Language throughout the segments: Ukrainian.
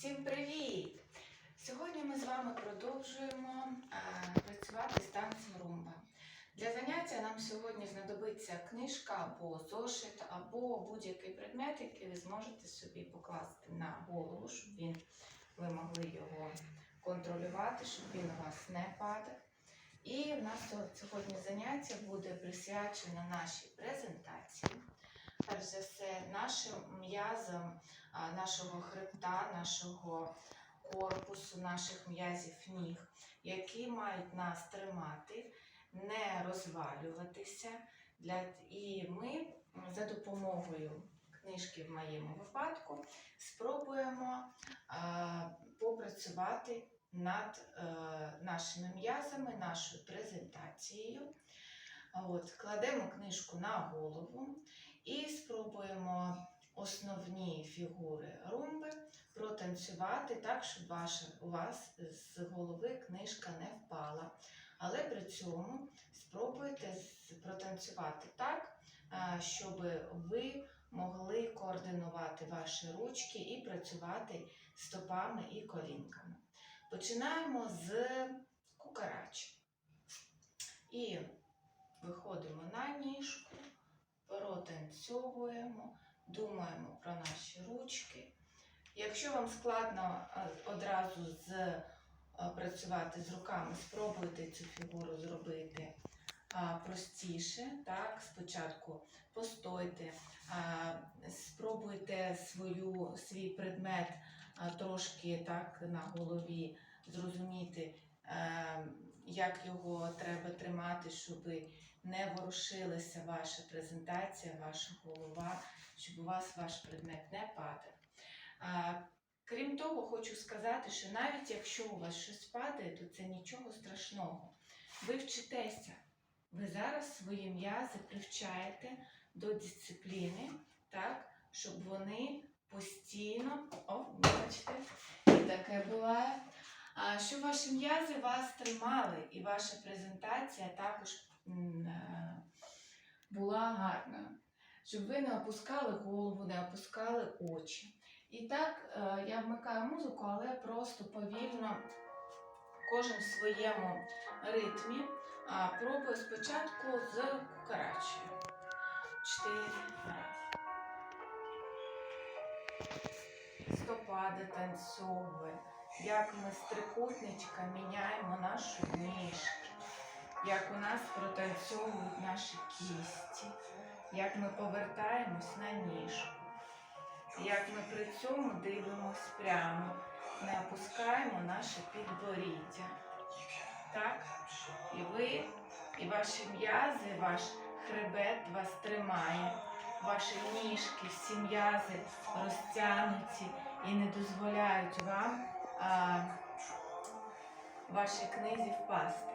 Всім привіт! Сьогодні ми з вами продовжуємо е, працювати з танцем румба. Для заняття нам сьогодні знадобиться книжка або зошит, або будь-який предмет, який ви зможете собі покласти на голову, щоб він, ви могли його контролювати, щоб він у вас не падав. І в нас сьогодні заняття буде присвячено нашій презентації. Перш за все, нашим м'язам нашого хребта, нашого корпусу, наших м'язів ніг, які мають нас тримати, не розвалюватися. Для... І ми за допомогою книжки в моєму випадку спробуємо попрацювати над е, нашими м'язами, нашою презентацією. От, кладемо книжку на голову і спробуємо основні фігури румби протанцювати так, щоб ваша, у вас з голови книжка не впала. Але при цьому спробуйте протанцювати так, щоб ви могли координувати ваші ручки і працювати стопами і колінками. Починаємо з кукарачі. І виходимо на ніжку, протанцьовуємо, думаємо про наші ручки. Якщо вам складно е, одразу з, е, працювати з руками, спробуйте цю фігуру зробити простіше. Так? Спочатку постойте, спробуйте свою, свій предмет трошки так, на голові зрозуміти, як його треба тримати, щоб не ворушилася ваша презентація, ваша голова, щоб у вас ваш предмет не падав. Крім того, хочу сказати, що навіть якщо у вас щось падає, то це нічого страшного. Ви вчитеся. Ви зараз свої м'язи привчаєте до дисципліни, так, щоб вони постійно, о, бачите, і таке буває, а, щоб ваші м'язи вас тримали, і ваша презентація також е, була гарна. Щоб ви не опускали голову, не опускали очі. І так е, я вмикаю музику, але просто повільно, кожен в своєму ритмі. Пробую спочатку з кукарачею. Чотири раз. Стопа дотанцьовує. Як ми з трикутничка міняємо нашу ніжки. Як у нас протанцьовують наші кісті. Як ми повертаємось на ніжку. Як ми при цьому дивимось прямо, не опускаємо наше підборіддя. Так? І ви, і ваші м'язи, ваш хребет вас тримає. Ваші ніжки, всі м'язи розтягнуті і не дозволяють вам а, вашій книзі впасти.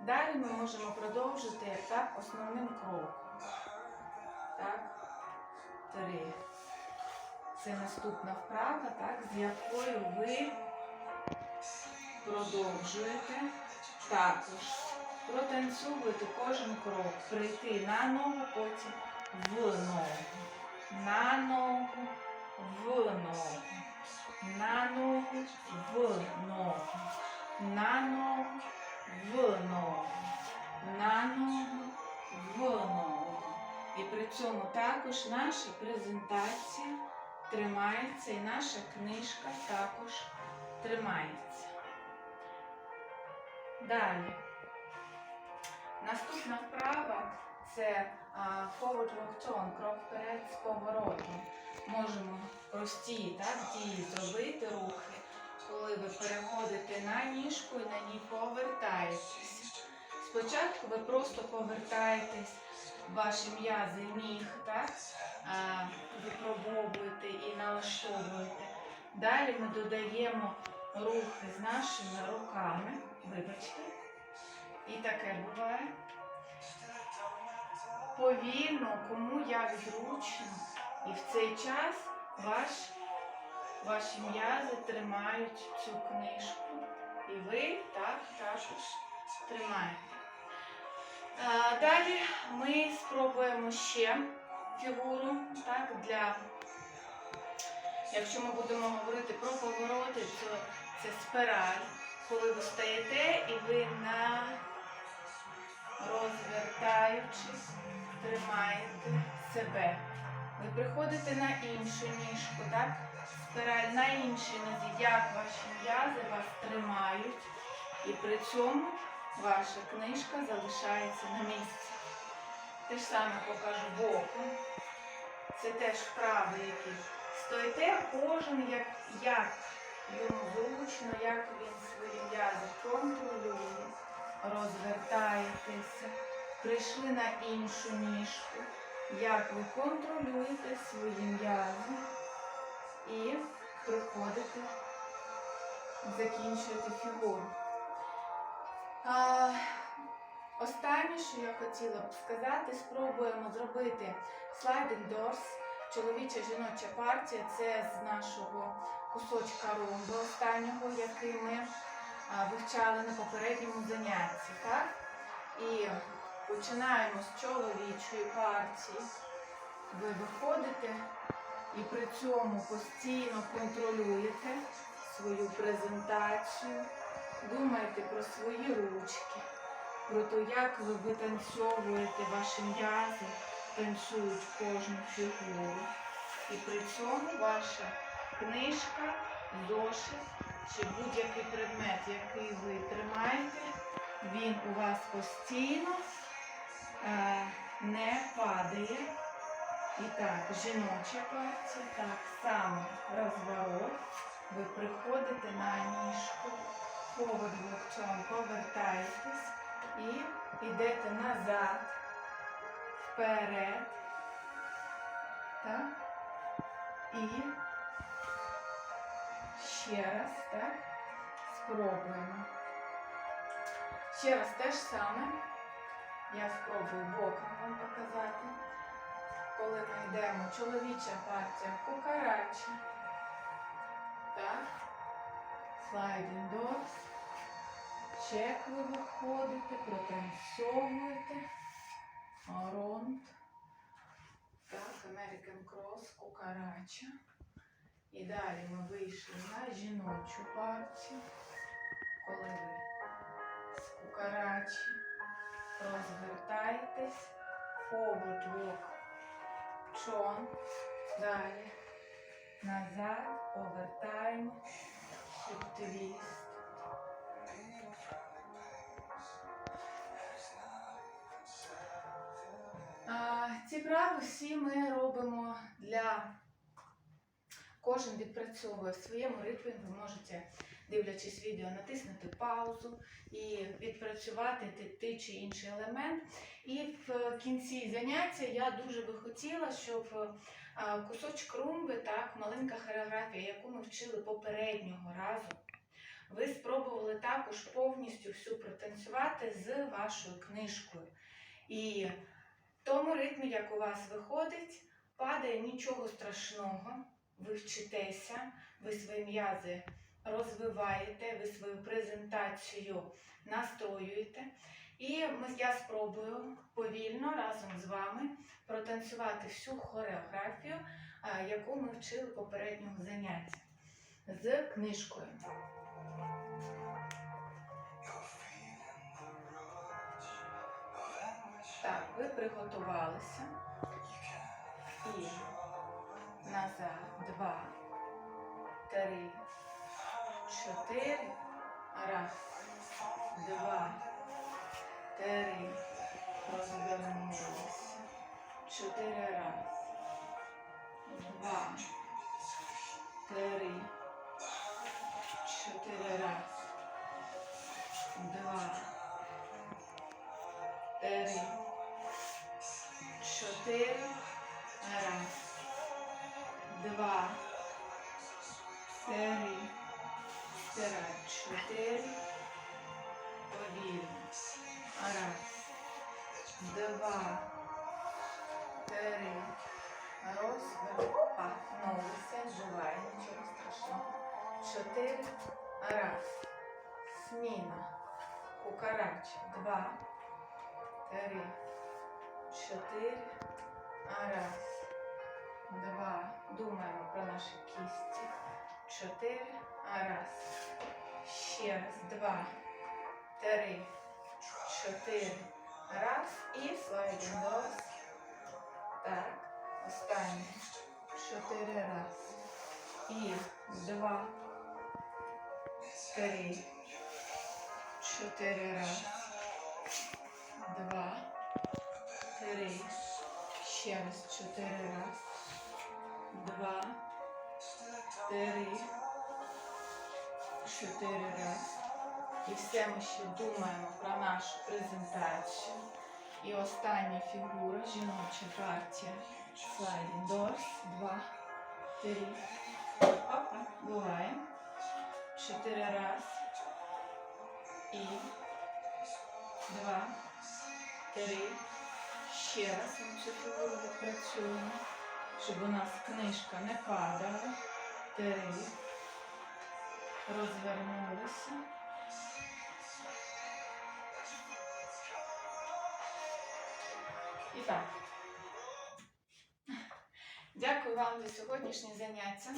Далі ми можемо продовжити так основним кроком. Так, три. Це наступна вправа, так, з якою ви продовжуєте також протанцьовуєте кожен крок, прийти на ногу, потім в ногу, на ногу, в ногу, на ногу, в ногу, на ногу, в ногу, на ногу, в ногу. І при цьому також наша презентація тримається і наша книжка також тримається. Далі. Наступна вправа це а, forward walk turn, крок вперед з поворотом. Можемо прості так, дії зробити рухи, коли ви переходите на ніжку і на ній повертаєтесь. Спочатку ви просто повертаєтесь ваші м'язи ніг, так? Випробовуєте і налаштовуєте. Далі ми додаємо рухи з нашими руками. Вибачте. І таке буває. Повільно, кому як зручно. І в цей час ваш, ваші м'язи тримають цю книжку. І ви так також тримаєте. А, далі ми спробуємо ще фігуру так, для Якщо ми будемо говорити про повороти, то це спираль, коли ви стоїте і ви на розвертаючись, тримаєте себе. Ви приходите на іншу ніжку, так? Спираль на іншій нозі, як ваші м'язи вас тримають, і при цьому ваша книжка залишається на місці. Те ж саме покажу боком. Це теж вправи, які стоїте кожен як, як йому зручно, як він свої м'язи контролює, розвертаєтеся, прийшли на іншу ніжку, як ви контролюєте свої м'язи і приходите, закінчуєте фігуру. А, Останнє, що я хотіла б сказати, спробуємо зробити sliding doors, чоловіча жіноча партія. Це з нашого кусочка румби останнього, який ми вивчали на попередньому занятті. Так? І починаємо з чоловічої партії. Ви виходите і при цьому постійно контролюєте свою презентацію, думаєте про свої ручки про те, як ви витанцьовуєте ваші м'язи, танцюють кожну фігуру. І при цьому ваша книжка, зошит чи будь-який предмет, який ви тримаєте, він у вас постійно не падає. І так, жіноча партія, так само розворот. Ви приходите на ніжку, повод локтем, повертаєтесь і йдете назад, вперед. Так? І ще раз, так? Спробуємо. Ще раз те ж саме. Я спробую боком вам показати. Коли ми йдемо, чоловіча партія кукарача. Так. Sliding doors. Чек ви виходите, протанцьовуєте. Ронд. Так, American Cross, кукарача. І далі ми вийшли на жіночу партію. Коли ви з кукарачі розвертаєтесь, forward walk, чон. Далі назад, повертаємо, твіст. Ці вправи всі ми робимо для кожен відпрацьовує в своєму ритмі. Ви можете, дивлячись відео, натиснути паузу і відпрацювати ти- той чи інший елемент. І в кінці заняття я дуже би хотіла, щоб а, кусочок румби, так, маленька хореографія, яку ми вчили попереднього разу. Ви спробували також повністю всю протанцювати з вашою книжкою. І в тому ритмі, як у вас виходить, падає нічого страшного. Ви вчитеся, ви свої м'язи розвиваєте, ви свою презентацію настроюєте. І я спробую повільно разом з вами протанцювати всю хореографію, яку ми вчили попереднього заняття з книжкою. Так, ви приготувалися. І назад. Два, три, чотири. Раз, два, три. Розвернулися. Чотири раз. Два, три, чотири раз. Два, три, чотири. Два, три. Розвернулися. Живає, нічого страшного. Чотири. Раз. Сміна. Кукарач. Два, три, чотири. Раз, два. Думаємо про наші кісті. Чотири. Раз. Ще раз. Два. Три. Чотири. Раз. І слайдінг дос. Так. Останнє. Чотири раз. І два. Три. Чотири раз. Два. Три. Ще раз. Чотири раз. Два. Три. Чотири раз. І все ми ще думаємо про нашу презентацію. І остання фігура, жіноча партія. Слайдінг дорс. Два. Три. Опа. Буває. Чотири раз. І два. Три. Ще раз ми цю фігуру відпрацюємо, щоб у нас книжка не падала. Три. Розвернулися. Так. Дякую вам за сьогоднішнє заняття.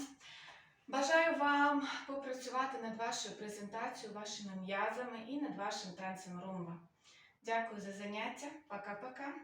Бажаю вам попрацювати над вашою презентацією, вашими м'язами і над вашим танцем румба. Дякую за заняття. Пока-пока.